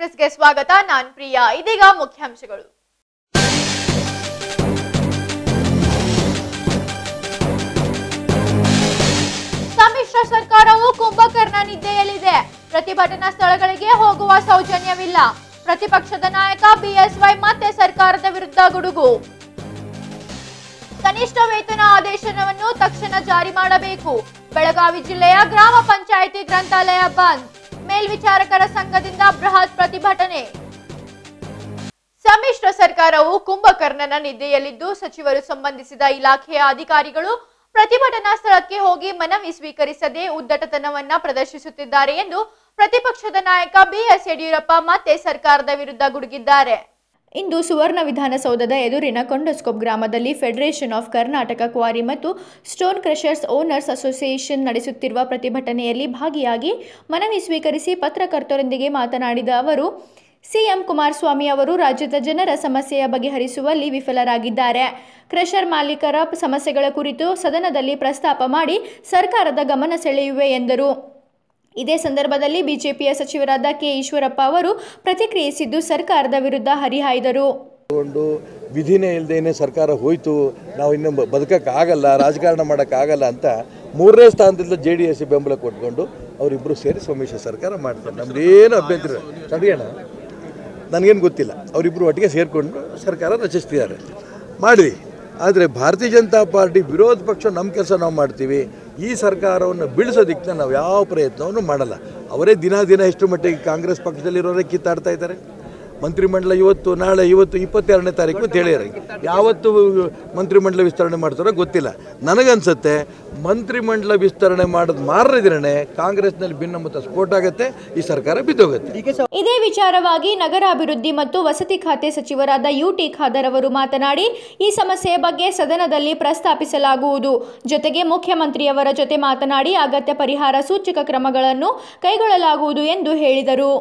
ಎಕ್ಸ್ಪ್ರೆಸ್ಗೆ ಸ್ವಾಗತ. ನಾನ್ ಪ್ರಿಯಾ. ಇದೀಗ ಮುಖ್ಯಾಂಶಗಳು. ಸಮ್ಮಿಶ್ರ ಸರ್ಕಾರವು ಕುಂಭಕರ್ಣ ನಿದ್ದೆಯಲ್ಲಿದೆ. ಪ್ರತಿಭಟನಾ ಸ್ಥಳಗಳಿಗೆ ಹೋಗುವ ಸೌಜನ್ಯವಿಲ್ಲ. ಪ್ರತಿಪಕ್ಷದ ನಾಯಕ ಬಿಎಸ್ವೈ ಮತ್ತೆ ಸರ್ಕಾರದ ವಿರುದ್ಧ ಗುಡುಗು. ಕನಿಷ್ಠ ವೇತನ ಆದೇಶವನ್ನು ತಕ್ಷಣ ಜಾರಿ ಮಾಡಬೇಕು. ಬೆಳಗಾವಿ ಜಿಲ್ಲೆಯ ಗ್ರಾಮ ಪಂಚಾಯಿತಿ ಗ್ರಂಥಾಲಯ ಬಂದ್. ಮೇಲ್ವಿಚಾರಕರ ಸಂಘದಿಂದ ಬೃಹತ್ ಪ್ರತಿಭಟನೆ. ಸಮ್ಮಿಶ್ರ ಸರ್ಕಾರವು ಕುಂಭಕರ್ಣನ ನಿದ್ದೆಯಲ್ಲಿದ್ದು, ಸಚಿವರು ಸಂಬಂಧಿಸಿದ ಇಲಾಖೆಯ ಅಧಿಕಾರಿಗಳು ಪ್ರತಿಭಟನಾ ಸ್ಥಳಕ್ಕೆ ಹೋಗಿ ಮನವಿ ಸ್ವೀಕರಿಸದೆ ಉದ್ದಟತನವನ್ನ ಪ್ರದರ್ಶಿಸುತ್ತಿದ್ದಾರೆ ಎಂದು ಪ್ರತಿಪಕ್ಷದ ನಾಯಕ ಬಿಎಸ್ ಯಡಿಯೂರಪ್ಪ ಮತ್ತೆ ಸರ್ಕಾರದ ವಿರುದ್ಧ ಗುಡುಗಿದ್ದಾರೆ. ಇಂದು ಸುವರ್ಣ ವಿಧಾನಸೌಧದ ಎದುರಿನ ಕೊಂಡಸ್ಕೋಪ್ ಗ್ರಾಮದಲ್ಲಿ ಫೆಡರೇಷನ್ ಆಫ್ ಕರ್ನಾಟಕ ಕ್ವಾರಿ ಮತ್ತು ಸ್ಟೋನ್ ಕ್ರಷರ್ಸ್ ಓನರ್ಸ್ ಅಸೋಸಿಯೇಷನ್ ನಡೆಸುತ್ತಿರುವ ಪ್ರತಿಭಟನೆಯಲ್ಲಿ ಭಾಗಿಯಾಗಿ ಮನವಿ ಸ್ವೀಕರಿಸಿ ಪತ್ರಕರ್ತರೊಂದಿಗೆ ಮಾತನಾಡಿದ ಅವರು, ಸಿಎಂ ಕುಮಾರಸ್ವಾಮಿ ಅವರು ರಾಜ್ಯದ ಜನರ ಸಮಸ್ಯೆಯ ಬಗೆಹರಿಸುವಲ್ಲಿ ವಿಫಲರಾಗಿದ್ದಾರೆ. ಕ್ರಷರ್ ಮಾಲೀಕರ ಸಮಸ್ಯೆಗಳ ಕುರಿತು ಸದನದಲ್ಲಿ ಪ್ರಸ್ತಾಪ ಮಾಡಿ ಸರ್ಕಾರದ ಗಮನ ಸೆಳೆಯುವೆ ಎಂದರು. ಇದೇ ಸಂದರ್ಭದಲ್ಲಿ ಬಿಜೆಪಿಯ ಸಚಿವರಾದ ಕೆ ಈಶ್ವರಪ್ಪ ಅವರು ಪ್ರತಿಕ್ರಿಯಿಸಿದ್ದು ಸರ್ಕಾರದ ವಿರುದ್ಧ ಹರಿಹಾಯ್ದರು. ವಿಧಿನೇ ಇಲ್ಲದೇನೆ ಸರ್ಕಾರ ಹೋಯಿತು, ನಾವು ಇನ್ನು ಬದುಕಕ್ಕಾಗಲ್ಲ, ರಾಜಕಾರಣ ಮಾಡೋಕ್ಕಾಗಲ್ಲ ಅಂತ ಮೂರನೇ ಸ್ಥಾನದಿಂದ ಜೆ ಡಿ ಎಸ್ ಬೆಂಬಲ ಕೊಟ್ಕೊಂಡು ಅವರಿಬ್ಬರು ಸೇರಿ ಸಮ್ಮಿಶ್ರ ಸರ್ಕಾರ ಮಾಡ್ತಾರೆ. ನಮ್ದೇನು ಅಭ್ಯಂತರ ಸರಿಯಣ ನನಗೇನು ಗೊತ್ತಿಲ್ಲ. ಅವರಿಬ್ಬರು ಒಟ್ಟಿಗೆ ಸೇರಿಕೊಂಡು ಸರ್ಕಾರ ರಚಿಸ್ತಿದ್ದಾರೆ. ಮಾಡಿ ಆದರೆ ಭಾರತೀಯ ಜನತಾ ಪಾರ್ಟಿ ವಿರೋಧ ಪಕ್ಷ ನಮ್ಮ ಕೆಲಸ ನಾವು ಮಾಡ್ತೀವಿ. ಈ ಸರ್ಕಾರವನ್ನು ಬೀಳಿಸೋದಕ್ಕೆ ನಾವು ಯಾವ ಪ್ರಯತ್ನವನ್ನು ಮಾಡಲ್ಲ. ಅವರೇ ದಿನ ದಿನ ಎಷ್ಟು ಮಟ್ಟಿಗೆ ಕಾಂಗ್ರೆಸ್ ಪಕ್ಷದಲ್ಲಿರೋರೇ ಕಿತ್ತಾಡ್ತಾ ಇದ್ದಾರೆ. ಮಂತ್ರಿಮಂಡಲ ಇವತ್ತು, ನಾಳೆ ಇವತ್ತು ಇಪ್ಪತ್ತೆರಡನೇ ತಾರೀಕು ಅಂತ ಹೇಳ್ಯಾರ ಯಾವತ್ತು ಮಂತ್ರಿಮಂಡಲ ವಿಸ್ತರಣೆ ಮಾಡ್ತಾರೋ ಗೊತ್ತಿಲ್ಲ. ನನಗನ್ಸುತ್ತೆ, ಮಂತ್ರಿಮಂಡಲ ವಿಸ್ತರಣೆ ಮಾಡೋದು ಮಾರದಿರೇ ಕಾಂಗ್ರೆಸ್ನಲ್ಲಿ ಭಿನ್ನಮತ ಸ್ಫೋಟ ಆಗುತ್ತೆ, ಈ ಸರ್ಕಾರ ಬಿದ್ದೋಗುತ್ತೆ. ಇದೇ ವಿಚಾರವಾಗಿ ನಗರಾಭಿವೃದ್ಧಿ ಮತ್ತು ವಸತಿ ಖಾತೆ ಸಚಿವರಾದ ಯು ಟಿ ಖಾದರ್ ಅವರು ಮಾತನಾಡಿ, ಈ ಸಮಸ್ಯೆಯ ಬಗ್ಗೆ ಸದನದಲ್ಲಿ ಪ್ರಸ್ತಾಪಿಸಲಾಗುವುದು. ಜೊತೆಗೆ ಮುಖ್ಯಮಂತ್ರಿಯವರ ಜೊತೆ ಮಾತನಾಡಿ ಅಗತ್ಯ ಪರಿಹಾರ ಸೂಚಕ ಕ್ರಮಗಳನ್ನು ಕೈಗೊಳ್ಳಲಾಗುವುದು ಎಂದು ಹೇಳಿದರು.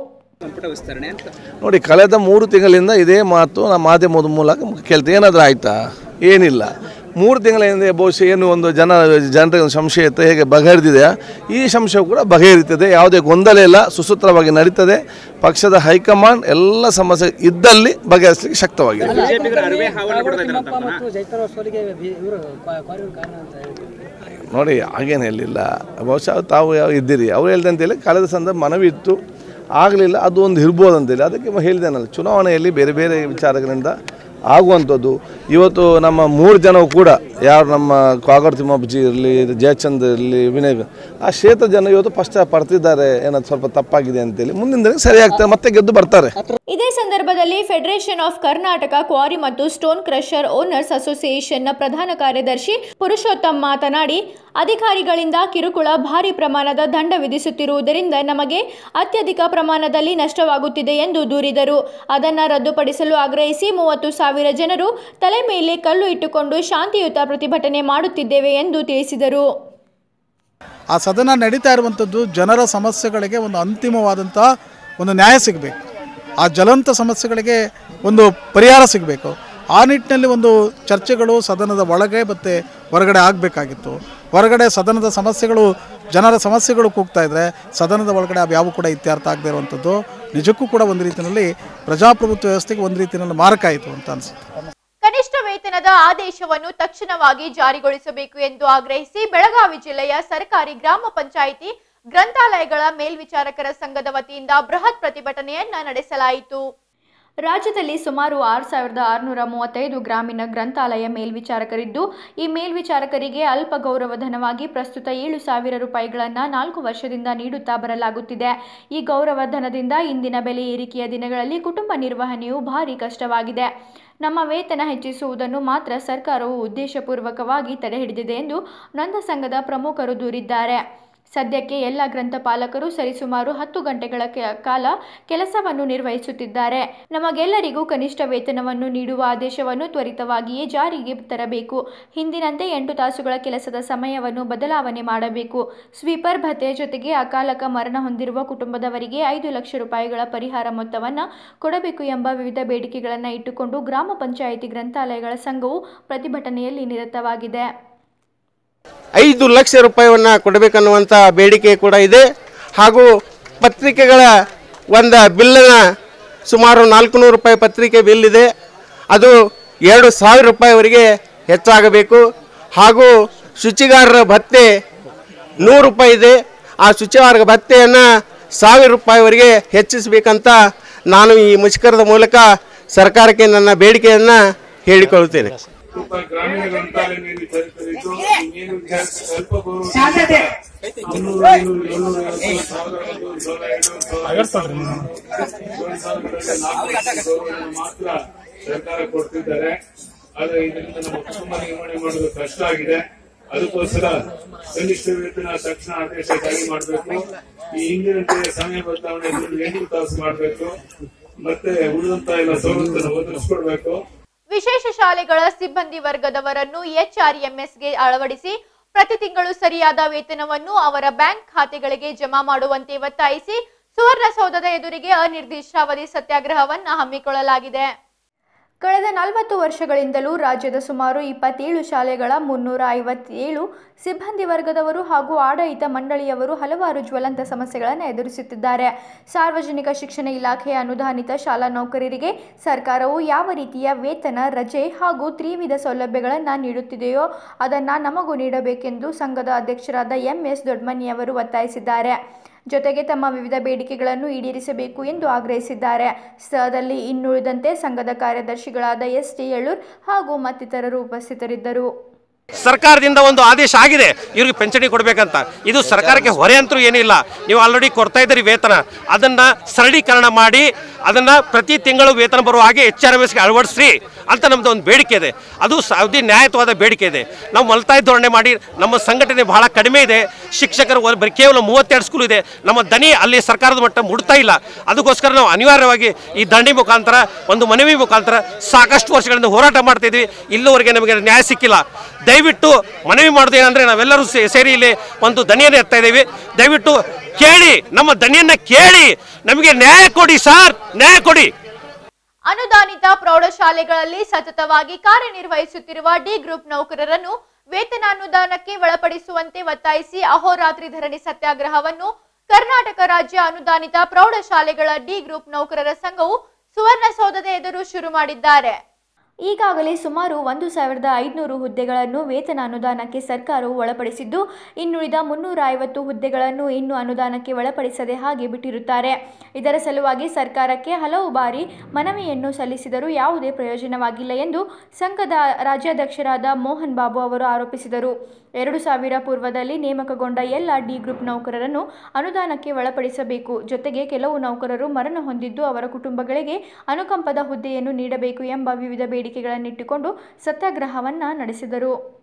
ನೋಡಿ ಕಳೆದ ಮೂರು ತಿಂಗಳಿಂದ ಇದೇ ಮಾತು ನಮ್ಮ ಮಾಧ್ಯಮದ ಮೂಲಕ ಕೇಳ್ತೀವಿ. ಏನಾದರೂ ಆಯಿತಾ? ಏನಿಲ್ಲ. ಮೂರು ತಿಂಗಳ ಹಿಂದೆ ಬಹುಶಃ ಏನು ಒಂದು ಜನ ಜನರಿಗೆ ಒಂದು ಸಂಶಯ ಇತ್ತು. ಹೇಗೆ ಬಗೆಹರಿದಿದೆ ಈ ಸಂಶಯ ಕೂಡ ಬಗೆಹರಿತದೆ ಯಾವುದೇ ಗೊಂದಲ ಇಲ್ಲ. ಸುಸೂತ್ರವಾಗಿ ನಡೀತದೆ. ಪಕ್ಷದ ಹೈಕಮಾಂಡ್ ಎಲ್ಲ ಸಮಸ್ಯೆ ಇದ್ದಲ್ಲಿ ಬಗೆಹರಿಸಲಿಕ್ಕೆ ಶಕ್ತವಾಗಿದೆ. ನೋಡಿ ಹಾಗೇನು ಹೇಳಿಲ್ಲ. ಬಹುಶಃ ತಾವು ಯಾವ ಇದ್ದೀರಿ. ಅವ್ರು ಹೇಳ್ದೆ ಅಂತೇಳಿ ಕಳೆದ ಸಂದರ್ಭ ಮನವಿ ಇತ್ತು. ಆಗಲಿಲ್ಲ, ಅದು ಒಂದು ಇರ್ಬೋದು ಅಂತೇಳಿ ಅದಕ್ಕೆ ಹೇಳಿದೆನಲ್ಲ ಚುನಾವಣೆಯಲ್ಲಿ ಬೇರೆ ಬೇರೆ ವಿಚಾರಗಳಿಂದ ಆಗುವಂಥದ್ದು. ಇವತ್ತು ನಮ್ಮ ಮೂರು ಜನವು ಕೂಡ, ಯಾರು ನಮ್ಮ ಕಾಗರ್ ತಿಮ್ಮಪ್ಪಜಿ ಇರಲಿ, ಜಯಚಂದ್ ಇರಲಿ, ವಿನಯ್ ಆ ಕ್ಷೇತ್ರ ಜನ ಇವತ್ತು ಪಶ್ಚ ಪಡ್ತಿದ್ದಾರೆ ಏನಾದ್ರು ಸ್ವಲ್ಪ ತಪ್ಪಾಗಿದೆ ಅಂತೇಳಿ. ಮುಂದಿನ ದಿನ ಸರಿಯಾಗ್ತದೆ ಮತ್ತೆ ಗೆದ್ದು ಬರ್ತಾರೆ. ಇದೇ ಸಂದರ್ಭದಲ್ಲಿ ಫೆಡರೇಷನ್ ಆಫ್ ಕರ್ನಾಟಕ ಕ್ವಾರಿ ಮತ್ತು ಸ್ಟೋನ್ ಕ್ರಷರ್ ಓನರ್ಸ್ ಅಸೋಸಿಯೇಷನ್ನ ಪ್ರಧಾನ ಕಾರ್ಯದರ್ಶಿ ಪುರುಷೋತ್ತಮ್ ಮಾತನಾಡಿ ಅಧಿಕಾರಿಗಳಿಂದ ಕಿರುಕುಳ ಭಾರಿ ಪ್ರಮಾಣದ ದಂಡ ವಿಧಿಸುತ್ತಿರುವುದರಿಂದ ನಮಗೆ ಅತ್ಯಧಿಕ ಪ್ರಮಾಣದಲ್ಲಿ ನಷ್ಟವಾಗುತ್ತಿದೆ ಎಂದು ದೂರಿದರು. ಅದನ್ನು ರದ್ದುಪಡಿಸಲು ಆಗ್ರಹಿಸಿ ಮೂವತ್ತು ಸಾವಿರ ಜನರು ತಲೆ ಮೇಲೆ ಕಲ್ಲು ಇಟ್ಟುಕೊಂಡು ಶಾಂತಿಯುತ ಪ್ರತಿಭಟನೆ ಮಾಡುತ್ತಿದ್ದೇವೆ ಎಂದು ತಿಳಿಸಿದರು. ಆ ಸದನ ನಡೀತಾ ಇರುವಂಥದ್ದು ಜನರ ಸಮಸ್ಯೆಗಳಿಗೆ ಒಂದು ಅಂತಿಮವಾದಂಥ ಒಂದು ನ್ಯಾಯ ಸಿಗಬೇಕು. ಆ ಜ್ವಲಂತ ಸಮಸ್ಯೆಗಳಿಗೆ ಒಂದು ಪರಿಹಾರ ಸಿಗಬೇಕು. ಆ ನಿಟ್ಟಿನಲ್ಲಿ ಒಂದು ಚರ್ಚೆಗಳು ಸದನದ ಒಳಗೆ ಮತ್ತು ಹೊರಗಡೆ ಆಗಬೇಕಾಗಿತ್ತು. ಹೊರಗಡೆ ಸದನದ ಸಮಸ್ಯೆಗಳು, ಜನರ ಸಮಸ್ಯೆಗಳು ಕೂಗ್ತಾ ಇದ್ದರೆ ಸದನದ ಒಳಗಡೆ ಅವು ಕೂಡ ಇತ್ಯರ್ಥ ಆಗದೇ ಇರುವಂಥದ್ದು. ನಿಜಕ್ಕೂ ಕೂಡ ಒಂದು ರೀತಿಯಲ್ಲಿ ಪ್ರಜಾಪ್ರಭುತ್ವ ವ್ಯವಸ್ಥೆಗೆ ಒಂದು ರೀತಿಯಲ್ಲಿ ಮಾರಕ ಆಯಿತು ಅಂತ ಅನಿಸುತ್ತೆ. ಕನಿಷ್ಠ ವೇತನದ ಆದೇಶವನ್ನು ತಕ್ಷಣವಾಗಿ ಜಾರಿಗೊಳಿಸಬೇಕು ಎಂದು ಆಗ್ರಹಿಸಿ ಬೆಳಗಾವಿ ಜಿಲ್ಲೆಯ ಸರ್ಕಾರಿ ಗ್ರಾಮ ಪಂಚಾಯಿತಿ ಗ್ರಂಥಾಲಯಗಳ ಮೇಲ್ವಿಚಾರಕರ ಸಂಘದ ವತಿಯಿಂದ ಬೃಹತ್ ಪ್ರತಿಭಟನೆಯನ್ನ ನಡೆಸಲಾಯಿತು. ರಾಜ್ಯದಲ್ಲಿ ಸುಮಾರು ಆರು ಸಾವಿರದ ಆರುನೂರ ಮೂವತ್ತೈದು ಗ್ರಾಮೀಣ ಗ್ರಂಥಾಲಯ ಮೇಲ್ವಿಚಾರಕರಿದ್ದು, ಈ ಮೇಲ್ವಿಚಾರಕರಿಗೆ ಅಲ್ಪ ಗೌರವಧನವಾಗಿ ಪ್ರಸ್ತುತ ಏಳು ಸಾವಿರ ರೂಪಾಯಿಗಳನ್ನು ನಾಲ್ಕು ವರ್ಷದಿಂದ ನೀಡುತ್ತಾ ಬರಲಾಗುತ್ತಿದೆ. ಈ ಗೌರವಧನದಿಂದ ಇಂದಿನ ಬೆಲೆ ಏರಿಕೆಯ ದಿನಗಳಲ್ಲಿ ಕುಟುಂಬ ನಿರ್ವಹಣೆಯು ಭಾರಿ ಕಷ್ಟವಾಗಿದೆ. ನಮ್ಮ ವೇತನ ಹೆಚ್ಚಿಸುವುದನ್ನು ಮಾತ್ರ ಸರ್ಕಾರವು ಉದ್ದೇಶಪೂರ್ವಕವಾಗಿ ತಡೆಹಿಡಿದಿದೆ ಎಂದು ನೊಂದ ಸಂಘದ ಪ್ರಮುಖರು ದೂರಿದ್ದಾರೆ. ಸದ್ಯಕ್ಕೆ ಎಲ್ಲ ಗ್ರಂಥಪಾಲಕರು ಸರಿಸುಮಾರು ಹತ್ತು ಗಂಟೆಗಳ ಕಾಲ ಕೆಲಸವನ್ನು ನಿರ್ವಹಿಸುತ್ತಿದ್ದಾರೆ. ನಮಗೆಲ್ಲರಿಗೂ ಕನಿಷ್ಠ ವೇತನವನ್ನು ನೀಡುವ ಆದೇಶವನ್ನು ತ್ವರಿತವಾಗಿಯೇ ಜಾರಿಗೆ ತರಬೇಕು. ಹಿಂದಿನಂತೆ ಎಂಟು ತಾಸುಗಳ ಕೆಲಸದ ಸಮಯವನ್ನು ಬದಲಾವಣೆ ಮಾಡಬೇಕು. ಸ್ವೀಪರ್ ಭತ್ಯೆ ಜೊತೆಗೆ ಅಕಾಲಕ ಮರಣ ಹೊಂದಿರುವ ಕುಟುಂಬದವರಿಗೆ ಐದು ಲಕ್ಷ ರೂಪಾಯಿಗಳ ಪರಿಹಾರ ಮೊತ್ತವನ್ನು ಕೊಡಬೇಕು ಎಂಬ ವಿವಿಧ ಬೇಡಿಕೆಗಳನ್ನು ಇಟ್ಟುಕೊಂಡು ಗ್ರಾಮ ಪಂಚಾಯಿತಿ ಗ್ರಂಥಾಲಯಗಳ ಸಂಘವು ಪ್ರತಿಭಟನೆಯಲ್ಲಿ ನಿರತವಾಗಿದೆ. ಐದು ಲಕ್ಷ ರೂಪಾಯಿಯನ್ನು ಕೊಡಬೇಕನ್ನುವಂಥ ಬೇಡಿಕೆ ಕೂಡ ಇದೆ. ಹಾಗೂ ಪತ್ರಿಕೆಗಳ ಒಂದು ಬಿಲ್ಲನ್ನು ಸುಮಾರು ನಾಲ್ಕುನೂರು ರೂಪಾಯಿ ಪತ್ರಿಕೆ ಬಿಲ್ ಇದೆ. ಅದು ಎರಡು ಸಾವಿರ ರೂಪಾಯಿವರೆಗೆ ಹೆಚ್ಚಾಗಬೇಕು. ಹಾಗೂ ಶುಚಿಗಾರರ ಭತ್ತೆ ನೂರು ರೂಪಾಯಿ ಇದೆ. ಆ ಶುಚಿಗಾರರ ಭತ್ತೆಯನ್ನು ಸಾವಿರ ರೂಪಾಯಿವರೆಗೆ ಹೆಚ್ಚಿಸಬೇಕಂತ ನಾನು ಈ ಮುಷ್ಕರದ ಮೂಲಕ ಸರ್ಕಾರಕ್ಕೆ ನನ್ನ ಬೇಡಿಕೆಯನ್ನು ಹೇಳಿಕೊಳ್ಳುತ್ತೇನೆ. ತುಂಬ ಗ್ರಾಮೀಣ ಗ್ರಂಥಾಲಯದಲ್ಲಿ ನೀನು ಇನ್ನೇನು ವಿದ್ಯಾರ್ಥಿ ಮುನ್ನೂರು ಐನೂರು ಏಳ್ನೂರು ಐವತ್ತು ಸಾವಿರ ಒಂದು ಸಾವಿರ ಎರಡು ಸಾವಿರ ಸಾವಿರಗಳಲ್ಲಿ ನಾಲ್ಕು ಲಕ್ಷ ಗೌರವವನ್ನು ಮಾತ್ರ ಸರ್ಕಾರ ಕೊಡ್ತಿದ್ದಾರೆ. ಆದ್ರೆ ಇದರಿಂದ ನಮ್ಮ ಕುಟುಂಬ ನಿರ್ವಹಣೆ ಮಾಡೋದು ಕಷ್ಟ ಆಗಿದೆ. ಅದಕ್ಕೋಸ್ಕರ ಕನಿಷ್ಠ ವೇತನ ತಕ್ಷಣ ಆದೇಶ ಜಾರಿ ಮಾಡಬೇಕು. ಈ ಹಿಂದಿನಂತೆ ಸಮಯ ಬದಲಾವಣೆ ಎಂಟು ತಾಸು ಮಾಡಬೇಕು. ಮತ್ತೆ ಉಳಿದಂತ ಎಲ್ಲ ಸವಲತ್ತನ್ನು ಒದಗಿಸ್ಕೊಡ್ಬೇಕು. ವಿಶೇಷ ಶಾಲೆಗಳ ಸಿಬ್ಬಂದಿ ವರ್ಗದವರನ್ನು ಎಚ್ಆರ್ಎಂಎಸ್ಗೆ ಅಳವಡಿಸಿ ಪ್ರತಿ ತಿಂಗಳು ಸರಿಯಾದ ವೇತನವನ್ನು ಅವರ ಬ್ಯಾಂಕ್ ಖಾತೆಗಳಿಗೆ ಜಮಾ ಮಾಡುವಂತೆ ಒತ್ತಾಯಿಸಿ ಸುವರ್ಣಸೌಧದ ಎದುರಿಗೆ ಅನಿರ್ದಿಷ್ಟಾವಧಿ ಸತ್ಯಾಗ್ರಹವನ್ನ ಹಮ್ಮಿಕೊಳ್ಳಲಾಗಿದೆ. ಕಳೆದ ನಲವತ್ತು ವರ್ಷಗಳಿಂದಲೂ ರಾಜ್ಯದ ಸುಮಾರು ಇಪ್ಪತ್ತೇಳು ಶಾಲೆಗಳ ಮುನ್ನೂರ ಐವತ್ತೇಳು ಸಿಬ್ಬಂದಿ ವರ್ಗದವರು ಹಾಗೂ ಆಡಳಿತ ಮಂಡಳಿಯವರು ಹಲವಾರು ಜ್ವಲಂತ ಸಮಸ್ಯೆಗಳನ್ನು ಎದುರಿಸುತ್ತಿದ್ದಾರೆ. ಸಾರ್ವಜನಿಕ ಶಿಕ್ಷಣ ಇಲಾಖೆಯ ಅನುದಾನಿತ ಶಾಲಾ ನೌಕರರಿಗೆ ಸರ್ಕಾರವು ಯಾವ ರೀತಿಯ ವೇತನ, ರಜೆ ಹಾಗೂ ತ್ರಿವಿಧ ಸೌಲಭ್ಯಗಳನ್ನು ನೀಡುತ್ತಿದೆಯೋ ಅದನ್ನು ನಮಗೂ ನೀಡಬೇಕೆಂದು ಸಂಘದ ಅಧ್ಯಕ್ಷರಾದ ಎಂಎಸ್ ದೊಡ್ಮನಿಯವರು ಒತ್ತಾಯಿಸಿದ್ದಾರೆ. ಜೊತೆಗೆ ತಮ್ಮ ವಿವಿಧ ಬೇಡಿಕೆಗಳನ್ನು ಈಡೇರಿಸಬೇಕು ಎಂದು ಆಗ್ರಹಿಸಿದ್ದಾರೆ. ಸ್ಥಳದಲ್ಲಿ ಇನ್ನುಳಿದಂತೆ ಸಂಘದ ಕಾರ್ಯದರ್ಶಿಗಳಾದ ಎಸ್ ಟಿ ಯಳೂರ್ ಹಾಗೂ ಮತ್ತಿತರರು ಉಪಸ್ಥಿತರಿದ್ದರು. ಸರ್ಕಾರದಿಂದ ಒಂದು ಆದೇಶ ಆಗಿದೆ. ಇವ್ರಿಗೆ ಪಿಂಚಣಿ ಕೊಡಬೇಕಂತ. ಇದು ಸರ್ಕಾರಕ್ಕೆ ಹೊರೆ ಅಂತೂ ಏನಿಲ್ಲ. ನೀವು ಆಲ್ರೆಡಿ ಕೊಡ್ತಾ ಇದ್ದೀರಿ ವೇತನ. ಅದನ್ನು ಸರಳೀಕರಣ ಮಾಡಿ ಅದನ್ನು ಪ್ರತಿ ತಿಂಗಳು ವೇತನ ಬರುವ ಹಾಗೆ ಎಚ್ ಆರ್ ಎಸ್ಗೆ ಅಳವಡಿಸ್ರಿ ಅಂತ ನಮ್ಮದು ಒಂದು ಬೇಡಿಕೆ ಇದೆ. ಅದು ಅತಿ ನ್ಯಾಯಯುತವಾದ ಬೇಡಿಕೆ ಇದೆ. ನಾವು ಮಲ್ತಾಯಿ ಧೋರಣೆ ಮಾಡಿ ನಮ್ಮ ಸಂಘಟನೆ ಬಹಳ ಕಡಿಮೆ ಇದೆ. ಶಿಕ್ಷಕರು ಬರೀ ಕೇವಲ ಮೂವತ್ತೆರಡು ಸ್ಕೂಲ್ ಇದೆ. ನಮ್ಮ ದನಿ ಅಲ್ಲಿ ಸರ್ಕಾರದ ಮಟ್ಟ ಮುಡ್ತಾ ಇಲ್ಲ. ಅದಕ್ಕೋಸ್ಕರ ನಾವು ಅನಿವಾರ್ಯವಾಗಿ ಈ ದಂಡಿ ಮುಖಾಂತರ, ಒಂದು ಮನವಿ ಮುಖಾಂತರ ಸಾಕಷ್ಟು ವರ್ಷಗಳಿಂದ ಹೋರಾಟ ಮಾಡ್ತಿದ್ವಿ ಇಲ್ಲಿವರೆಗೆ ನಮಗೆ ನ್ಯಾಯ ಸಿಕ್ಕಿಲ್ಲ. ದಯವಿಟ್ಟು ಮನವಿ ಮಾಡೋದು ಏನಂದ್ರೆ ನಾವೆಲ್ಲರೂ ಸೇರಿ ಇಲ್ಲಿ ಒಂದು ದನಿಯನ್ನು ಎತ್ತಾ ಇದ್ದೀವಿ. ದಯವಿಟ್ಟು ಕೇಳಿ, ನಮ್ಮ ದನಿಯನ್ನ ಕೇಳಿ, ನಮಗೆ ನ್ಯಾಯ ಕೊಡಿ ಸರ್, ನ್ಯಾಯ ಕೊಡಿ. ಅನುದಾನಿತ ಪ್ರೌಢಶಾಲೆಗಳಲ್ಲಿ ಸತತವಾಗಿ ಕಾರ್ಯನಿರ್ವಹಿಸುತ್ತಿರುವ ಡಿ ಗ್ರೂಪ್ ನೌಕರರನ್ನು ವೇತನ ಅನುದಾನಕ್ಕೆ ಒಳಪಡಿಸುವಂತೆ ಒತ್ತಾಯಿಸಿ ಅಹೋರಾತ್ರಿ ಧರಣಿ ಸತ್ಯಾಗ್ರಹವನ್ನು ಕರ್ನಾಟಕ ರಾಜ್ಯ ಅನುದಾನಿತ ಪ್ರೌಢಶಾಲೆಗಳ ಡಿ ಗ್ರೂಪ್ ನೌಕರರ ಸಂಘವು ಸುವರ್ಣಸೌಧದ ಎದುರು ಶುರು ಮಾಡಿದ್ದಾರೆ. ಈಗಾಗಲೇ ಸುಮಾರು ಒಂದು ಸಾವಿರದ ಐದುನೂರು ಹುದ್ದೆಗಳನ್ನು ವೇತನ ಅನುದಾನಕ್ಕೆ ಸರ್ಕಾರವು ಒಳಪಡಿಸಿದ್ದು, ಇನ್ನುಳಿದ ಮುನ್ನೂರ ಐವತ್ತು ಹುದ್ದೆಗಳನ್ನು ಇನ್ನು ಅನುದಾನಕ್ಕೆ ಒಳಪಡಿಸದೆ ಹಾಗೆ ಬಿಟ್ಟಿರುತ್ತಾರೆ. ಇದರ ಸಲುವಾಗಿ ಸರ್ಕಾರಕ್ಕೆ ಹಲವು ಬಾರಿ ಮನವಿಯನ್ನು ಸಲ್ಲಿಸಿದರೂ ಯಾವುದೇ ಪ್ರಯೋಜನವಾಗಿಲ್ಲ ಎಂದು ಸಂಘದ ರಾಜ್ಯಾಧ್ಯಕ್ಷರಾದ ಮೋಹನ್ ಬಾಬು ಅವರು ಆರೋಪಿಸಿದರು. ಎರಡು ಸಾವಿರ ಪೂರ್ವದಲ್ಲಿ ನೇಮಕಗೊಂಡ ಎಲ್ಲ ಡಿ ಗ್ರೂಪ್ ನೌಕರರನ್ನು ಅನುದಾನಕ್ಕೆ ಒಳಪಡಿಸಬೇಕು. ಜೊತೆಗೆ ಕೆಲವು ನೌಕರರು ಮರಣ ಹೊಂದಿದ್ದು ಅವರ ಕುಟುಂಬಗಳಿಗೆ ಅನುಕಂಪದ ಹುದ್ದೆಯನ್ನು ನೀಡಬೇಕು ಎಂಬ ವಿವಿಧ ಬೇಡಿಕೆಗಳನ್ನಿಟ್ಟುಕೊಂಡು ಸತ್ಯಾಗ್ರಹವನ್ನು ನಡೆಸಿದರು.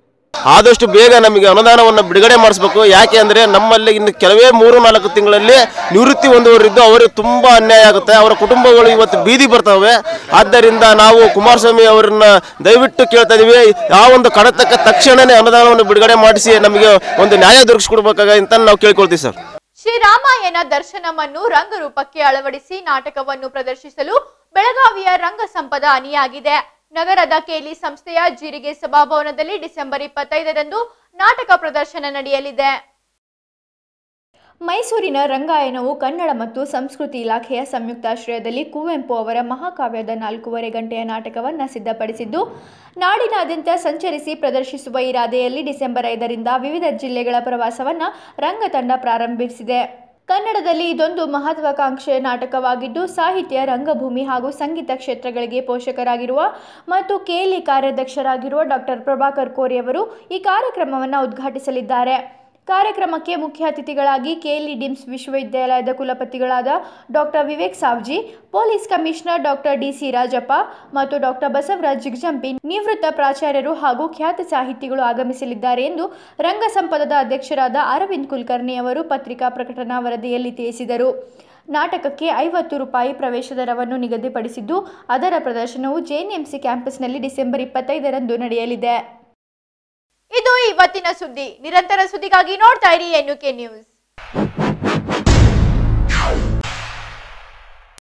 ಆದಷ್ಟು ಬೇಗ ನಮಗೆ ಅನುದಾನವನ್ನು ಬಿಡುಗಡೆ ಮಾಡಿಸ್ಬೇಕು. ಯಾಕೆ ಅಂದರೆ ನಮ್ಮಲ್ಲಿ ಇನ್ನು ಕೆಲವೇ ಮೂರು, ನಾಲ್ಕು ತಿಂಗಳಲ್ಲಿ ನಿವೃತ್ತಿ ಹೊಂದುವರಿದ್ದು ಅವರಿಗೆ ತುಂಬ ಅನ್ಯಾಯ ಆಗುತ್ತೆ. ಅವರ ಕುಟುಂಬಗಳು ಇವತ್ತು ಬೀದಿ ಬರ್ತವೆ. ಆದ್ದರಿಂದ ನಾವು ಕುಮಾರಸ್ವಾಮಿ ಅವರನ್ನ ದಯವಿಟ್ಟು ಕೇಳ್ತಾ ಇದ್ದೀವಿ ಯಾವ ಒಂದು ಕಡತಕ್ಕ ತಕ್ಷಣವೇ ಅನುದಾನವನ್ನು ಬಿಡುಗಡೆ ಮಾಡಿಸಿ ನಮಗೆ ಒಂದು ನ್ಯಾಯ ದೊರಕಿಸ್ಕೊಡ್ಬೇಕಾಗ ಅಂತ ನಾವು ಕೇಳ್ಕೊಳ್ತೀವಿ ಸರ್. ಶ್ರೀರಾಮಾಯಣ ದರ್ಶನವನ್ನು ರಂಗರೂಪಕ್ಕೆ ಅಳವಡಿಸಿ ನಾಟಕವನ್ನು ಪ್ರದರ್ಶಿಸಲು ಬೆಳಗಾವಿಯ ರಂಗ ಸಂಪದ ಅನಿಯಾಗಿದೆ. ನಗರದ ಕೇಲಿ ಸಂಸ್ಥೆಯ ಜೀರಿಗೆ ಸಭಾಭವನದಲ್ಲಿ ಡಿಸೆಂಬರ್ ಇಪ್ಪತ್ತೈದರಂದು ನಾಟಕ ಪ್ರದರ್ಶನ ನಡೆಯಲಿದೆ. ಮೈಸೂರಿನ ರಂಗಾಯನವು ಕನ್ನಡ ಮತ್ತು ಸಂಸ್ಕೃತಿ ಇಲಾಖೆಯ ಸಂಯುಕ್ತಾಶ್ರಯದಲ್ಲಿ ಕುವೆಂಪು ಅವರ ಮಹಾಕಾವ್ಯದ ನಾಲ್ಕೂವರೆ ಗಂಟೆಯ ನಾಟಕವನ್ನು ಸಿದ್ಧಪಡಿಸಿದ್ದು, ನಾಡಿನಾದ್ಯಂತ ಸಂಚರಿಸಿ ಪ್ರದರ್ಶಿಸುವ ಇರಾದೆಯಲ್ಲಿ ಡಿಸೆಂಬರ್ ಐದರಿಂದ ವಿವಿಧ ಜಿಲ್ಲೆಗಳ ಪ್ರವಾಸವನ್ನು ರಂಗತಂಡ ಪ್ರಾರಂಭಿಸಿದೆ. ಕನ್ನಡದಲ್ಲಿ ಇದೊಂದು ಮಹತ್ವಾಕಾಂಕ್ಷೆಯ ನಾಟಕವಾಗಿದ್ದು, ಸಾಹಿತ್ಯ, ರಂಗಭೂಮಿ ಹಾಗೂ ಸಂಗೀತ ಕ್ಷೇತ್ರಗಳಿಗೆ ಪೋಷಕರಾಗಿರುವ ಮತ್ತು ಕೇಲಿ ಕಾರ್ಯಾಧ್ಯಕ್ಷರಾಗಿರುವ ಡಾಕ್ಟರ್ ಪ್ರಭಾಕರ್ ಕೋರಿ ಅವರು ಈ ಕಾರ್ಯಕ್ರಮವನ್ನು ಉದ್ಘಾಟಿಸಲಿದ್ದಾರೆ. ಕಾರ್ಯಕ್ರಮಕ್ಕೆ ಮುಖ್ಯ ಅತಿಥಿಗಳಾಗಿ ಕೆಎಲ್ಇ ಡಿಮ್ಸ್ ವಿಶ್ವವಿದ್ಯಾಲಯದ ಕುಲಪತಿಗಳಾದ doctor Vivek Savji, police commissioner doctor D C Rajappa ಮತ್ತು ಡಾಕ್ಟರ್ ಬಸವರಾಜ್ ಜಿಗ್ಜಂಪಿ ನಿವೃತ್ತ ಪ್ರಾಚಾರ್ಯರು ಹಾಗೂ ಖ್ಯಾತ ಸಾಹಿತಿಗಳು ಆಗಮಿಸಲಿದ್ದಾರೆ ಎಂದು ರಂಗ ಸಂಪದದ ಅಧ್ಯಕ್ಷರಾದ ಅರವಿಂದ್ ಕುಲಕರ್ಣಿ ಅವರು ಪತ್ರಿಕಾ ಪ್ರಕಟಣಾ ವರದಿಯಲ್ಲಿ ತಿಳಿಸಿದರು. ನಾಟಕಕ್ಕೆ ಐವತ್ತು ರೂಪಾಯಿ ಪ್ರವೇಶ ದರವನ್ನು ನಿಗದಿಪಡಿಸಿದ್ದು, ಅದರ ಪ್ರದರ್ಶನವು ಜೆಎನ್ಎಂಸಿ ಕ್ಯಾಂಪಸ್ನಲ್ಲಿ ಡಿಸೆಂಬರ್ ಇಪ್ಪತ್ತೈದರಂದು ನಡೆಯಲಿದೆ. ಇದು ಇವತ್ತಿನ ಸುದ್ದಿ. ನಿರಂತರ ಸುದ್ದಿಗಾಗಿ ನೋಡ್ತಾ ಇರಿ ಎನ್ಯುಕೆ ನ್ಯೂಸ್.